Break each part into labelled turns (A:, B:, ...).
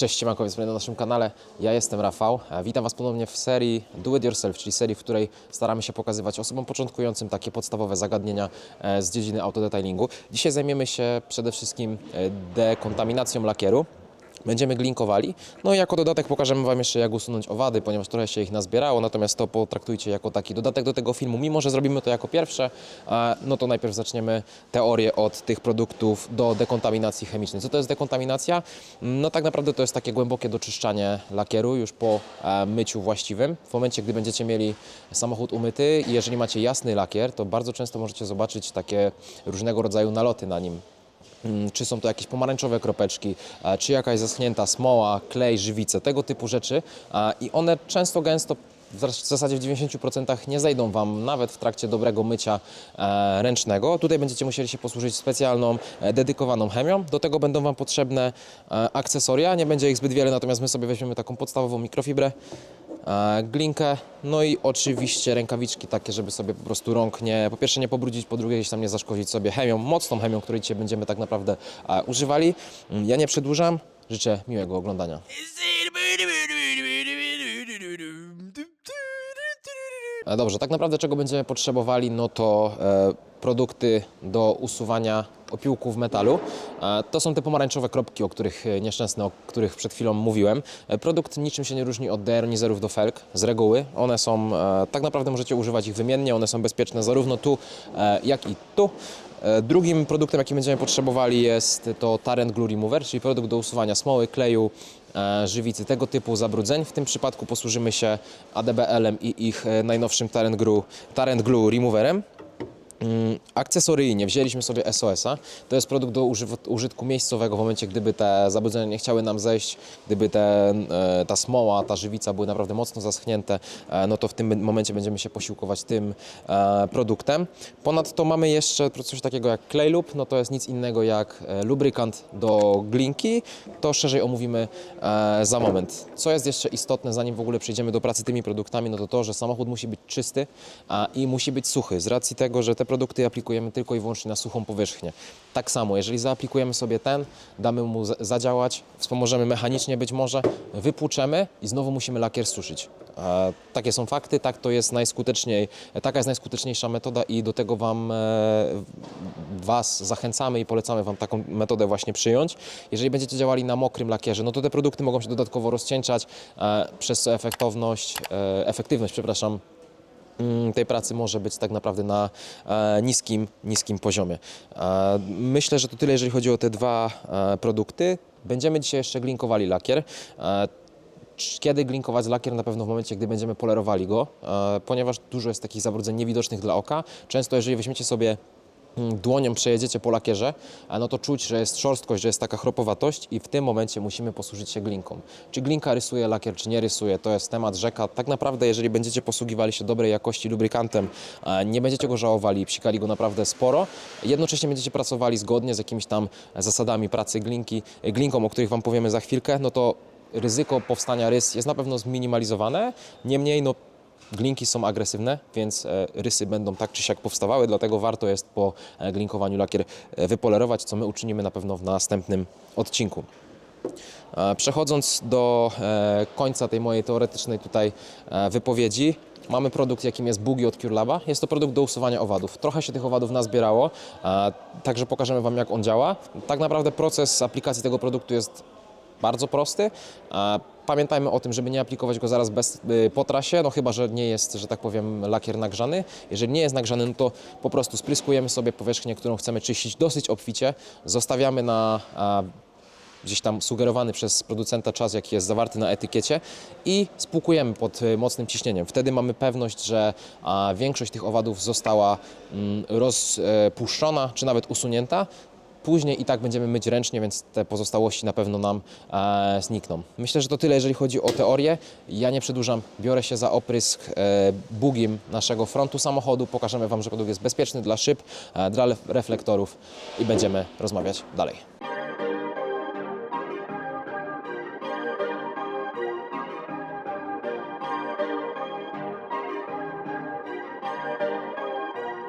A: Cześć, siemanko, więc na naszym kanale. Ja jestem Rafał. E, Witam Was ponownie w serii Do It Yourself, czyli serii, w której staramy się pokazywać osobom początkującym takie podstawowe zagadnienia e, z dziedziny autodetailingu. Dzisiaj zajmiemy się przede wszystkim e, dekontaminacją lakieru. Będziemy glinkowali. No i jako dodatek pokażemy Wam jeszcze jak usunąć owady, ponieważ trochę się ich nazbierało, natomiast to potraktujcie jako taki dodatek do tego filmu. Mimo, że zrobimy to jako pierwsze, no to najpierw zaczniemy teorię od tych produktów do dekontaminacji chemicznej. Co to jest dekontaminacja? No tak naprawdę to jest takie głębokie doczyszczanie lakieru już po e, myciu właściwym. W momencie, gdy będziecie mieli samochód umyty i jeżeli macie jasny lakier, to bardzo często możecie zobaczyć takie różnego rodzaju naloty na nim. Mm, czy są to jakieś pomarańczowe kropeczki, czy jakaś zaschnięta smoła, klej, żywice, tego typu rzeczy i one często gęsto w zas- w zasadzie w 90% nie zejdą Wam nawet w trakcie dobrego mycia e, ręcznego. Tutaj będziecie musieli się posłużyć specjalną, e, dedykowaną chemią. Do tego będą Wam potrzebne e, akcesoria, nie będzie ich zbyt wiele, natomiast my sobie weźmiemy taką podstawową mikrofibrę, glinkę, no i oczywiście rękawiczki takie, żeby sobie po prostu rąk nie, po pierwsze nie pobrudzić, po drugie gdzieś tam nie zaszkodzić sobie chemią, mocną chemią, której dzisiaj będziemy tak naprawdę e, używali. Mm, Ja nie przedłużam, życzę miłego oglądania. Dobrze, tak naprawdę czego będziemy potrzebowali, no to e, produkty do usuwania opiłków metalu. E, to są te pomarańczowe kropki, o których e, nieszczęsne, o których przed chwilą mówiłem. E, produkt niczym się nie różni od deionizerów do felg z reguły. One są, e, tak naprawdę możecie używać ich wymiennie, one są bezpieczne zarówno tu, e, jak i tu. E, Drugim produktem, jaki będziemy potrzebowali jest to Tarrant Glue Remover, czyli produkt do usuwania smoły, kleju, e, żywicy, tego typu zabrudzeń. W tym przypadku posłużymy się ADBL-em i ich e, najnowszym Tarrant Glue, Tarrant Glue Removerem. Mm, Akcesoryjnie wzięliśmy sobie SOS-a. To jest produkt do użytku miejscowego w momencie, gdyby te zabrudzenia nie chciały nam zejść, gdyby te, e, ta smoła, ta żywica były naprawdę mocno zaschnięte, e, no to w tym momencie będziemy się posiłkować tym e, produktem. Ponadto mamy jeszcze coś takiego jak clay lube, no to jest nic innego jak lubrykant do glinki. To szerzej omówimy za moment. Co jest jeszcze istotne, zanim w ogóle przejdziemy do pracy tymi produktami, no to to, że samochód musi być czysty i musi być suchy, z racji tego, że te produkty aplikujemy tylko i wyłącznie na suchą powierzchnię. Tak samo, jeżeli zaaplikujemy sobie ten, damy mu za- zadziałać, wspomożemy mechanicznie być może, wypłuczemy i znowu musimy lakier suszyć. E, takie są fakty, tak to jest najskuteczniej, taka jest najskuteczniejsza metoda i do tego Wam, e, Was zachęcamy i polecamy Wam taką metodę właśnie przyjąć. Jeżeli będziecie działali na mokrym lakierze, no to te produkty mogą się dodatkowo rozcieńczać, e, przez co efektowność, e, efektywność, przepraszam, tej pracy może być tak naprawdę na e, niskim, niskim poziomie. E, myślę, że to tyle, jeżeli chodzi o te dwa e, produkty. Będziemy dzisiaj jeszcze glinkowali lakier. Kiedy glinkować lakier? Na pewno w momencie, gdy będziemy polerowali go, ponieważ dużo jest takich zabrudzeń niewidocznych dla oka. Często, jeżeli weźmiecie sobie mm, dłonią przejedziecie po lakierze, no to czuć, że jest szorstkość, że jest taka chropowatość i w tym momencie musimy posłużyć się glinką. Czy glinka rysuje lakier, czy nie rysuje, to jest temat rzeka. Tak naprawdę, jeżeli będziecie posługiwali się dobrej jakości lubrykantem, nie będziecie go żałowali, psikali go naprawdę sporo, jednocześnie będziecie pracowali zgodnie z jakimiś tam zasadami pracy glinki, glinką, o których Wam powiemy za chwilkę, no to ryzyko powstania rys jest na pewno zminimalizowane, niemniej no Glinki są agresywne, więc e, rysy będą tak czy siak powstawały, dlatego warto jest po e, glinkowaniu lakier e, wypolerować, co my uczynimy na pewno w następnym odcinku. Przechodząc do końca tej mojej teoretycznej tutaj wypowiedzi, mamy produkt, jakim jest Bugi od CureLaba. Jest to produkt do usuwania owadów. Trochę się tych owadów nazbierało, także pokażemy Wam, jak on działa. Tak naprawdę proces aplikacji tego produktu jest bardzo prosty. Pamiętajmy o tym, żeby nie aplikować go zaraz bez, y, po trasie, no chyba, że nie jest, że tak powiem, lakier nagrzany. Jeżeli nie jest nagrzany, no to po prostu spryskujemy sobie powierzchnię, którą chcemy czyścić dosyć obficie. Zostawiamy na a, gdzieś tam sugerowany przez producenta czas, jaki jest zawarty na etykiecie i spłukujemy pod y, mocnym ciśnieniem. Wtedy mamy pewność, że większość tych owadów została mm, rozpuszczona czy nawet usunięta. Później i tak będziemy myć ręcznie, więc te pozostałości na pewno nam e, znikną. Myślę, że to tyle, jeżeli chodzi o teorię. Ja nie przedłużam, biorę się za oprysk e, bugiem naszego frontu samochodu. Pokażemy Wam, że produkt jest bezpieczny dla szyb, e, dla reflektorów i będziemy rozmawiać dalej.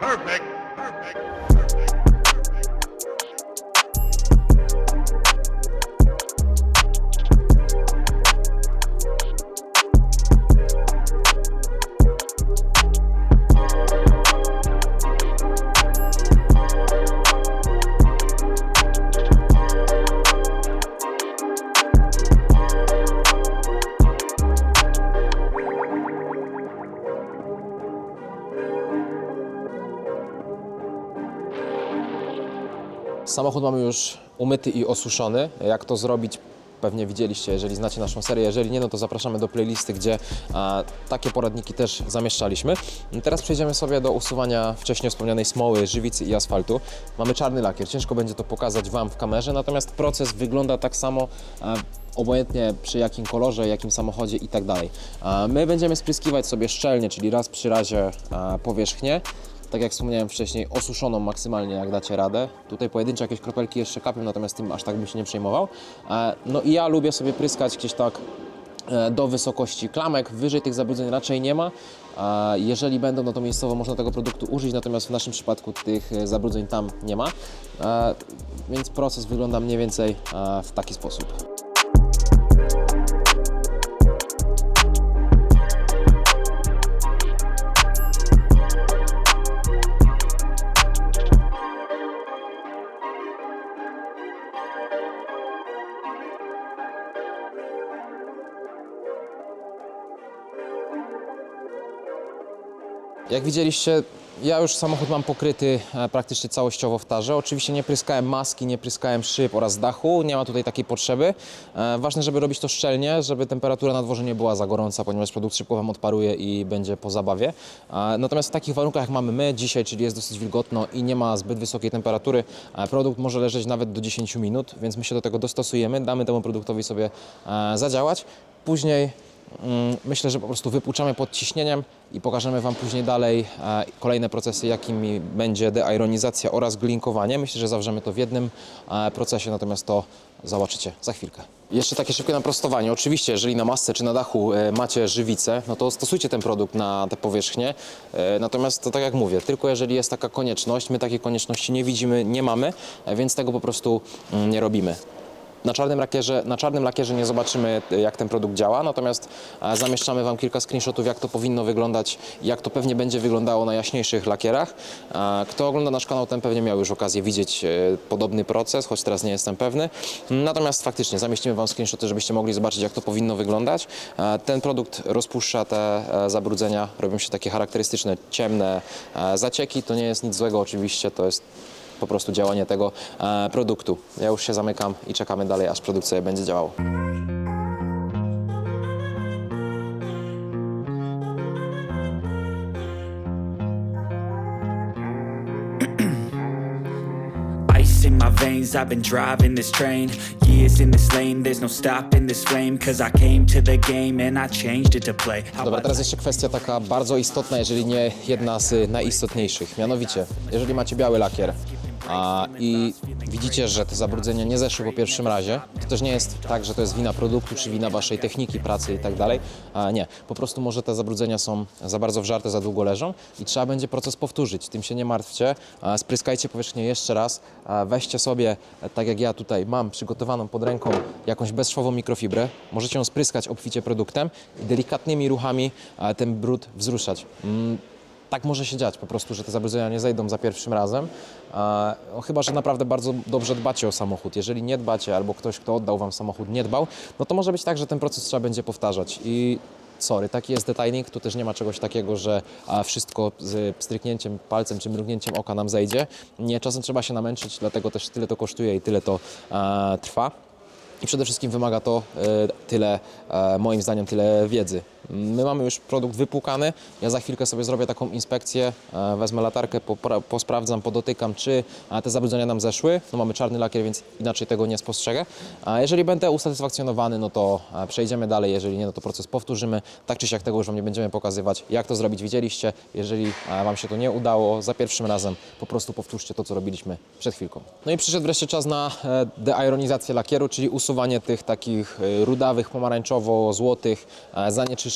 B: Perfect. Perfect. Perfect.
A: Samochód mamy już umyty i osuszony. Jak to zrobić? Pewnie widzieliście, jeżeli znacie naszą serię. Jeżeli nie, no to zapraszamy do playlisty, gdzie a, takie poradniki też zamieszczaliśmy. Teraz przejdziemy sobie do usuwania wcześniej wspomnianej smoły, żywicy i asfaltu. Mamy czarny lakier, ciężko będzie to pokazać Wam w kamerze, natomiast proces wygląda tak samo. A, obojętnie przy jakim kolorze, jakim samochodzie i tak dalej. My będziemy spryskiwać sobie szczelnie, czyli raz przy razie powierzchnię tak jak wspomniałem wcześniej, osuszoną maksymalnie, jak dacie radę. Tutaj pojedyncze jakieś kropelki jeszcze kapią, natomiast tym aż tak bym się nie przejmował. E, No i ja lubię sobie pryskać gdzieś tak e, do wysokości klamek, wyżej tych zabrudzeń raczej nie ma. A Jeżeli będą, no to miejscowo można tego produktu użyć, natomiast w naszym przypadku tych e, zabrudzeń tam nie ma. E, Więc proces wygląda mniej więcej e, w taki sposób. Jak widzieliście, ja już samochód mam pokryty e, praktycznie całościowo w tarze. Oczywiście nie pryskałem maski, nie pryskałem szyb oraz dachu, nie ma tutaj takiej potrzeby. E, Ważne, żeby robić to szczelnie, żeby temperatura na dworze nie była za gorąca, ponieważ produkt szybko Wam odparuje i będzie po zabawie. E, Natomiast w takich warunkach jak mamy my dzisiaj, czyli jest dosyć wilgotno i nie ma zbyt wysokiej temperatury, produkt może leżeć nawet do 10 minut, więc my się do tego dostosujemy, damy temu produktowi sobie zadziałać. Później Myślę, że po prostu wypuczamy pod ciśnieniem i pokażemy Wam później dalej e, kolejne procesy, jakimi będzie deironizacja oraz glinkowanie. Myślę, że zawrzemy to w jednym e, procesie, natomiast to zobaczycie za chwilkę. Jeszcze takie szybkie naprostowanie. Oczywiście, jeżeli na masce czy na dachu e, macie żywicę, no to stosujcie ten produkt na te powierzchnie. Natomiast to tak jak mówię, tylko jeżeli jest taka konieczność, my takiej konieczności nie widzimy, nie mamy, więc tego po prostu mm, nie robimy. Na czarnym, lakierze, na czarnym lakierze nie zobaczymy, y, jak ten produkt działa, natomiast e, zamieszczamy Wam kilka screenshotów, jak to powinno wyglądać, jak to pewnie będzie wyglądało na jaśniejszych lakierach. E, Kto ogląda nasz kanał, ten pewnie miał już okazję widzieć e, podobny proces, choć teraz nie jestem pewny. Natomiast faktycznie zamieścimy Wam screenshoty, żebyście mogli zobaczyć, jak to powinno wyglądać. E, Ten produkt rozpuszcza te e, zabrudzenia, robią się takie charakterystyczne, ciemne e, zacieki. To nie jest nic złego oczywiście, to jest po prostu działanie tego e, produktu. Ja już się zamykam i czekamy dalej, aż produkt sobie będzie działał.
C: Ice in my veins, I've been driving this train. Years in this lane, there's no stopping this flame. Cause I came to the game and I changed it to play.
A: Dobra, teraz jeszcze kwestia taka bardzo istotna, jeżeli nie jedna z najistotniejszych. Mianowicie, jeżeli macie biały lakier a, i widzicie, że te zabrudzenia nie zeszły po pierwszym razie, to też nie jest tak, że to jest wina produktu, czy wina waszej techniki, pracy i tak dalej. A, Nie, po prostu może te zabrudzenia są za bardzo wżarte, za długo leżą i trzeba będzie proces powtórzyć. Tym się nie martwcie. A, Spryskajcie powierzchnię jeszcze raz. A, Weźcie sobie, tak jak ja tutaj mam przygotowaną pod ręką, jakąś bezszwową mikrofibrę. Możecie ją spryskać obficie produktem i delikatnymi ruchami e, ten brud wzruszać. Mm, tak może się dziać po prostu, że te zabrudzenia nie zejdą za pierwszym razem. E, chyba, że naprawdę bardzo dobrze dbacie o samochód. Jeżeli nie dbacie, albo ktoś, kto oddał wam samochód, nie dbał, no to może być tak, że ten proces trzeba będzie powtarzać. I sorry, taki jest detailing. Tu też nie ma czegoś takiego, że wszystko z stryknięciem palcem czy mrugnięciem oka nam zejdzie. Nie, czasem trzeba się namęczyć, dlatego też tyle to kosztuje i tyle to e, trwa. I przede wszystkim wymaga to e, tyle, e, moim zdaniem, tyle wiedzy. My mamy już produkt wypłukany. Ja za chwilkę sobie zrobię taką inspekcję, e, wezmę latarkę, posprawdzam, podotykam, czy te zabrudzenia nam zeszły. No mamy czarny lakier, więc inaczej tego nie spostrzegę. A jeżeli będę usatysfakcjonowany, no to e, przejdziemy dalej. Jeżeli nie, no to proces powtórzymy. Tak czy siak tego już Wam nie będziemy pokazywać, jak to zrobić. Widzieliście. Jeżeli e, Wam się to nie udało za pierwszym razem, po prostu powtórzcie to, co robiliśmy przed chwilką. No i przyszedł wreszcie czas na deironizację lakieru, czyli usuwanie tych takich rudawych, pomarańczowo-złotych zanieczyszczeń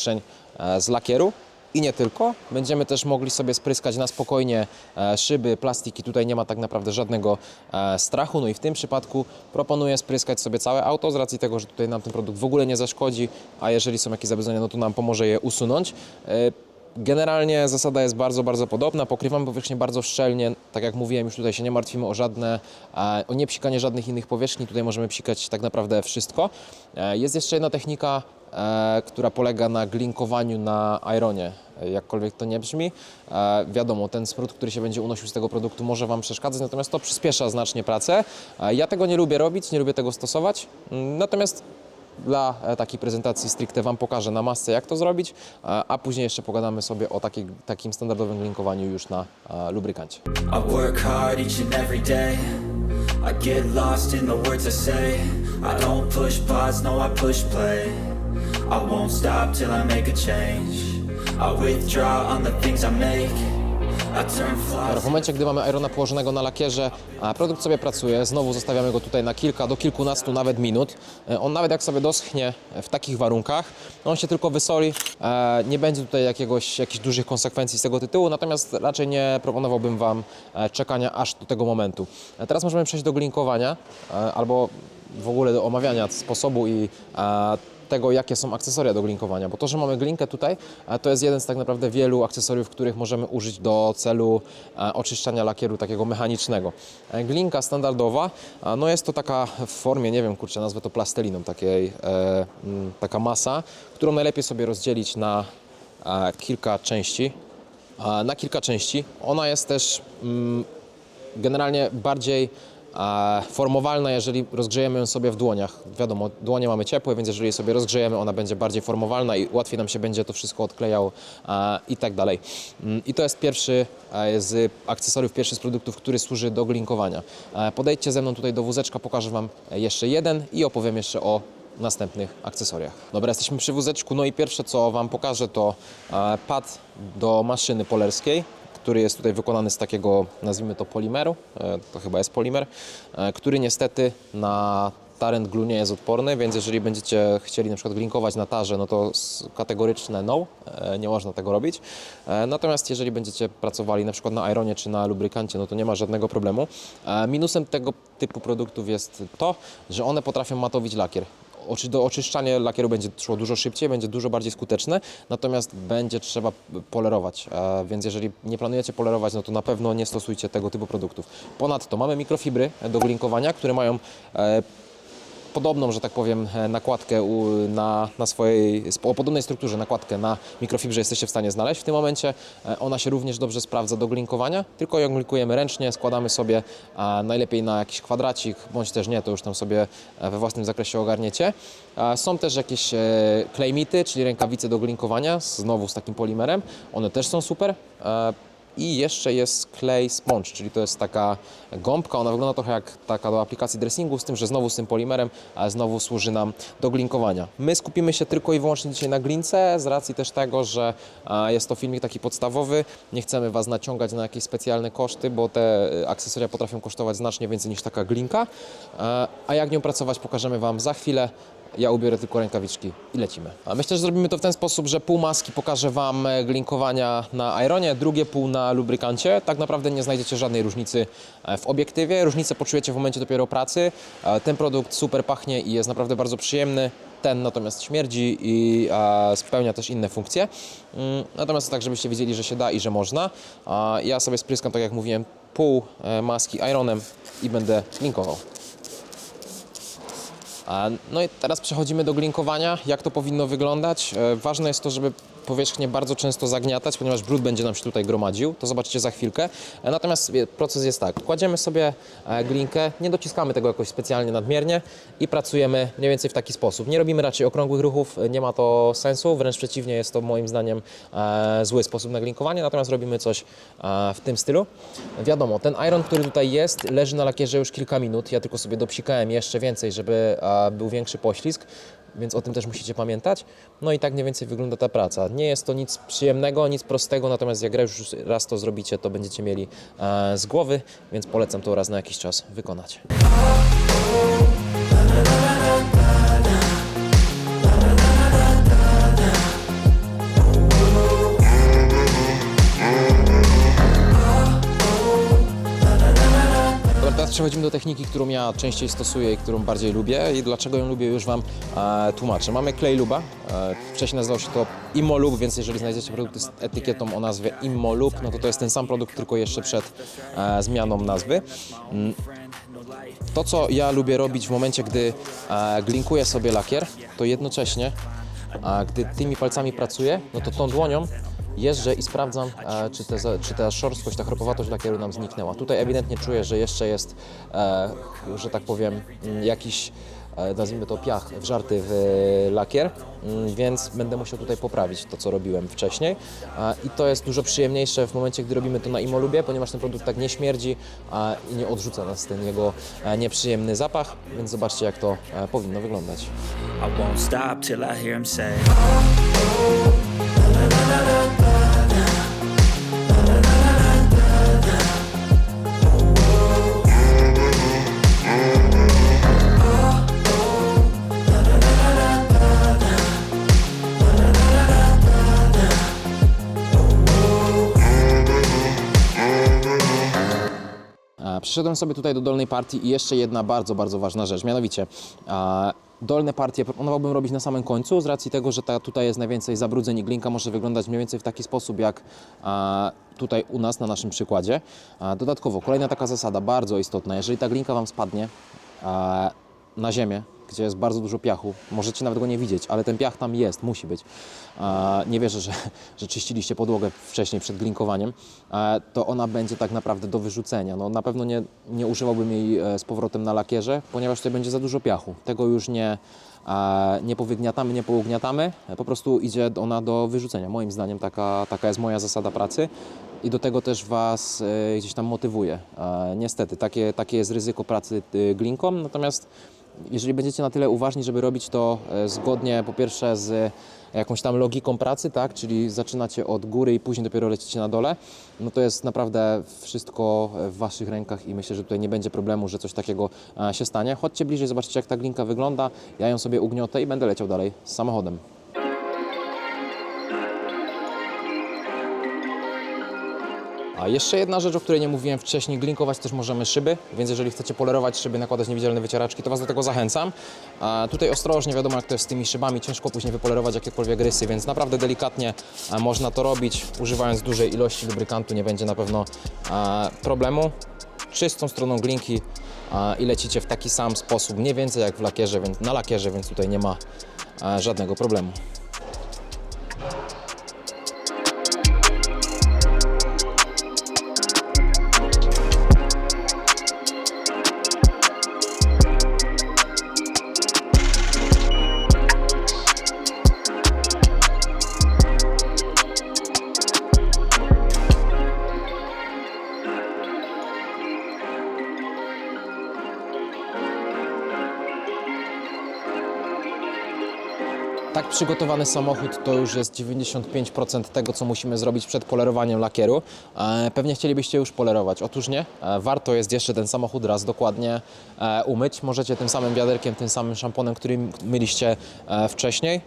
A: e, z lakieru. I nie tylko. Będziemy też mogli sobie spryskać na spokojnie e, szyby, plastiki. Tutaj nie ma tak naprawdę żadnego e, strachu. No i w tym przypadku proponuję spryskać sobie całe auto z racji tego, że tutaj nam ten produkt w ogóle nie zaszkodzi, a jeżeli są jakieś zabrudzenia, no to nam pomoże je usunąć. Generalnie zasada jest bardzo, bardzo podobna. Pokrywamy powierzchnię bardzo szczelnie. Tak jak mówiłem, już tutaj się nie martwimy o żadne, o nie psikanie żadnych innych powierzchni. Tutaj możemy psikać tak naprawdę wszystko. Jest jeszcze jedna technika, która polega na glinkowaniu na ironie. E, Jakkolwiek to nie brzmi, e, wiadomo, ten smród, który się będzie unosił z tego produktu może Wam przeszkadzać, natomiast to przyspiesza znacznie pracę. E, Ja tego nie lubię robić, nie lubię tego stosować, Mm, natomiast dla e, takiej prezentacji stricte Wam pokażę na masce, jak to zrobić, a później jeszcze pogadamy sobie o takim standardowym linkowaniu już na e, lubrykancie.
C: I get lost in the words I say. I don't push pause, no, I push play. I won't stop till I make a change. I withdraw on the things I make. I turn flaws.
A: W momencie, gdy mamy Irona położonego na lakierze, a produkt sobie pracuje, znowu zostawiamy go tutaj na kilka do kilkunastu nawet minut. E, On nawet jak sobie doschnie w takich warunkach, on się tylko wysoli, e, nie będzie tutaj jakiegoś, jakichś dużych konsekwencji z tego tytułu, natomiast raczej nie proponowałbym Wam e, czekania aż do tego momentu. Teraz możemy przejść do glinkowania, albo w ogóle do omawiania sposobu i tego, jakie są akcesoria do glinkowania, bo to, że mamy glinkę tutaj, e, to jest jeden z tak naprawdę wielu akcesoriów, których możemy użyć do celu e, oczyszczania lakieru takiego mechanicznego. E, Glinka standardowa, no jest to taka w formie, nie wiem, kurczę, nazwę to plasteliną, takiej, taka masa, którą najlepiej sobie rozdzielić na kilka części. Na kilka części. Ona jest też mm, generalnie bardziej formowalna, jeżeli rozgrzejemy ją sobie w dłoniach. Wiadomo, dłonie mamy ciepłe, więc jeżeli je sobie rozgrzejemy, ona będzie bardziej formowalna i łatwiej nam się będzie to wszystko odklejało i tak dalej. Mm, I to jest pierwszy z akcesoriów, pierwszy z produktów, który służy do glinkowania. Podejdźcie ze mną tutaj do wózeczka, pokażę Wam jeszcze jeden i opowiem jeszcze o następnych akcesoriach. Dobra, jesteśmy przy wózeczku, no i pierwsze co Wam pokażę to pad do maszyny polerskiej który jest tutaj wykonany z takiego, nazwijmy to polimeru, e, to chyba jest polimer, e, który niestety na tarent glue nie jest odporny, więc jeżeli będziecie chcieli na przykład glinkować na tarze, no to kategoryczne no, e, nie można tego robić. Natomiast jeżeli będziecie pracowali na przykład na ironie czy na lubrykancie, no to nie ma żadnego problemu. Minusem tego typu produktów jest to, że one potrafią matowić lakier. Oczy- do oczyszczania lakieru będzie szło dużo szybciej, będzie dużo bardziej skuteczne, natomiast będzie trzeba polerować, e, więc jeżeli nie planujecie polerować, no to na pewno nie stosujcie tego typu produktów. Ponadto mamy mikrofibry do glinkowania, które mają e, podobną, że tak powiem, e, nakładkę na, na swojej, o podobnej strukturze nakładkę na mikrofibrze jesteście w stanie znaleźć. W tym momencie e, ona się również dobrze sprawdza do glinkowania, tylko ją glinkujemy ręcznie, składamy sobie najlepiej na jakiś kwadracik, bądź też nie, to już tam sobie e, we własnym zakresie ogarniecie. Są też jakieś klejmity, czyli rękawice do glinkowania, znowu z takim polimerem. One też są super. I jeszcze jest klej sponge, czyli to jest taka gąbka, ona wygląda trochę jak taka do aplikacji dressingu, z tym, że znowu z tym polimerem, a znowu służy nam do glinkowania. My skupimy się tylko i wyłącznie dzisiaj na glince, z racji też tego, że jest to filmik taki podstawowy, nie chcemy Was naciągać na jakieś specjalne koszty, bo te akcesoria potrafią kosztować znacznie więcej niż taka glinka, a jak nią pracować pokażemy Wam za chwilę. Ja ubiorę tylko rękawiczki i lecimy. A myślę, że zrobimy to w ten sposób, że pół maski pokażę Wam e, glinkowania na ironie, drugie pół na lubrykancie. Tak naprawdę nie znajdziecie żadnej różnicy e, w obiektywie. Różnicę poczujecie w momencie dopiero pracy. E, Ten produkt super pachnie i jest naprawdę bardzo przyjemny. Ten natomiast śmierdzi i e, spełnia też inne funkcje. Mm, Natomiast tak, żebyście wiedzieli, że się da i że można. A Ja sobie spryskam, tak jak mówiłem, pół e, maski ironem i będę glinkował. No i teraz przechodzimy do glinkowania. Jak to powinno wyglądać? E, Ważne jest to, żeby powierzchnię bardzo często zagniatać, ponieważ brud będzie nam się tutaj gromadził. To zobaczycie za chwilkę. E, Natomiast proces jest tak. Kładziemy sobie e, glinkę, nie dociskamy tego jakoś specjalnie nadmiernie i pracujemy mniej więcej w taki sposób. Nie robimy raczej okrągłych ruchów, e, nie ma to sensu. Wręcz przeciwnie, jest to moim zdaniem zły sposób na glinkowanie, natomiast robimy coś w tym stylu. Wiadomo, ten iron, który tutaj jest, leży na lakierze już kilka minut. Ja tylko sobie dopsikałem jeszcze więcej, żeby był większy poślizg, więc o tym też musicie pamiętać. No i tak mniej więcej wygląda ta praca. Nie jest to nic przyjemnego, nic prostego, natomiast jak już raz to zrobicie, to będziecie mieli e, z głowy, więc polecam to raz na jakiś czas wykonać. Przechodzimy do techniki, którą ja częściej stosuję i którą bardziej lubię i dlaczego ją lubię już Wam e, tłumaczę. Mamy klej luba, e, wcześniej nazywał się to Immolub, więc jeżeli znajdziecie produkty z etykietą o nazwie Immolub, no to to jest ten sam produkt, tylko jeszcze przed e, zmianą nazwy. Mm. To, co ja lubię robić w momencie, gdy e, glinkuję sobie lakier, to jednocześnie a gdy tymi palcami pracuję, no to tą dłonią jeżdżę i sprawdzam, e, czy, te, czy ta szorstkość, ta chropowatość lakieru nam zniknęła. Tutaj ewidentnie czuję, że jeszcze jest, e, że tak powiem, mm, jakiś, e, nazwijmy to piach, wżarty w lakier, mm, więc będę musiał tutaj poprawić to, co robiłem wcześniej. I to jest dużo przyjemniejsze w momencie, gdy robimy to na Imolubie, ponieważ ten produkt tak nie śmierdzi i nie odrzuca nas ten jego nieprzyjemny zapach, więc zobaczcie, jak to powinno wyglądać.
C: I won't stop till I hear him say
A: Przyszedłem sobie tutaj do dolnej partii i jeszcze jedna bardzo, bardzo ważna rzecz, mianowicie dolne partie proponowałbym robić na samym końcu z racji tego, że ta, tutaj jest najwięcej zabrudzeń i glinka może wyglądać mniej więcej w taki sposób jak tutaj u nas na naszym przykładzie. Dodatkowo kolejna taka zasada bardzo istotna, jeżeli ta glinka Wam spadnie na ziemię, gdzie jest bardzo dużo piachu. Możecie nawet go nie widzieć, ale ten piach tam jest, musi być. E, Nie wierzę, że, że czyściliście podłogę wcześniej przed glinkowaniem. E, To ona będzie tak naprawdę do wyrzucenia. No, na pewno nie, nie używałbym jej e, z powrotem na lakierze, ponieważ tutaj będzie za dużo piachu. Tego już nie, nie powygniatamy, nie pougniatamy. Po prostu idzie ona do wyrzucenia. Moim zdaniem taka, taka jest moja zasada pracy. I do tego też Was gdzieś tam motywuję. E, Niestety, takie, takie jest ryzyko pracy e, glinką, natomiast jeżeli będziecie na tyle uważni, żeby robić to e, zgodnie po pierwsze z jakąś tam logiką pracy, tak, czyli zaczynacie od góry i później dopiero lecicie na dole, no to jest naprawdę wszystko w Waszych rękach i myślę, że tutaj nie będzie problemu, że coś takiego e, się stanie. Chodźcie bliżej, zobaczcie jak ta glinka wygląda, ja ją sobie ugniotę i będę leciał dalej samochodem. Jeszcze jedna rzecz, o której nie mówiłem wcześniej, glinkować też możemy szyby, więc jeżeli chcecie polerować szyby, nakładać niewidzialne wycieraczki, to Was do tego zachęcam. A tutaj ostrożnie, wiadomo jak to jest z tymi szybami, ciężko później wypolerować jakiekolwiek rysy, więc naprawdę delikatnie można to robić, używając dużej ilości lubrykantu nie będzie na pewno problemu. Czystą stroną glinki i lecicie w taki sam sposób, mniej więcej jak w lakierze, więc, na lakierze, więc tutaj nie ma żadnego problemu. Tak przygotowany samochód to już jest 95% tego, co musimy zrobić przed polerowaniem lakieru. E, Pewnie chcielibyście już polerować. Otóż nie. E, Warto jest jeszcze ten samochód raz dokładnie e, umyć. Możecie tym samym wiaderkiem, tym samym szamponem, którym myliście wcześniej.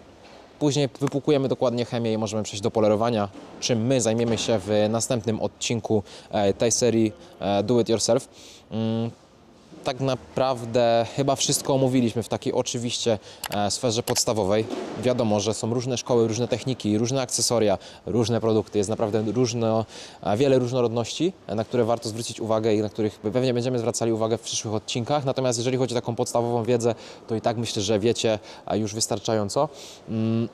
A: Później wypłukujemy dokładnie chemię i możemy przejść do polerowania, czym my zajmiemy się w następnym odcinku tej serii Do It Yourself. Tak naprawdę chyba wszystko omówiliśmy w takiej oczywiście e, sferze podstawowej. Wiadomo, że są różne szkoły, różne techniki, różne akcesoria, różne produkty. Jest naprawdę różno, e, wiele różnorodności, e, na które warto zwrócić uwagę i na których pewnie będziemy zwracali uwagę w przyszłych odcinkach. Natomiast jeżeli chodzi o taką podstawową wiedzę, to i tak myślę, że wiecie już wystarczająco. Mm,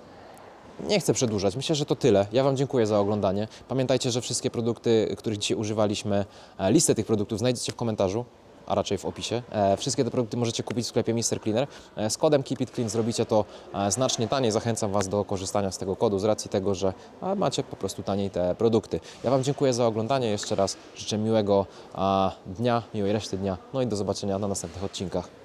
A: nie chcę przedłużać. Myślę, że to tyle. Ja Wam dziękuję za oglądanie. Pamiętajcie, że wszystkie produkty, których dzisiaj używaliśmy, listę tych produktów znajdziecie w komentarzu, a raczej w opisie. E, Wszystkie te produkty możecie kupić w sklepie Mr. Cleaner. E, Z kodem Keep It Clean zrobicie to e, znacznie taniej. Zachęcam Was do korzystania z tego kodu z racji tego, że macie po prostu taniej te produkty. Ja Wam dziękuję za oglądanie. Jeszcze raz życzę miłego dnia, miłej reszty dnia. No i do zobaczenia na następnych odcinkach.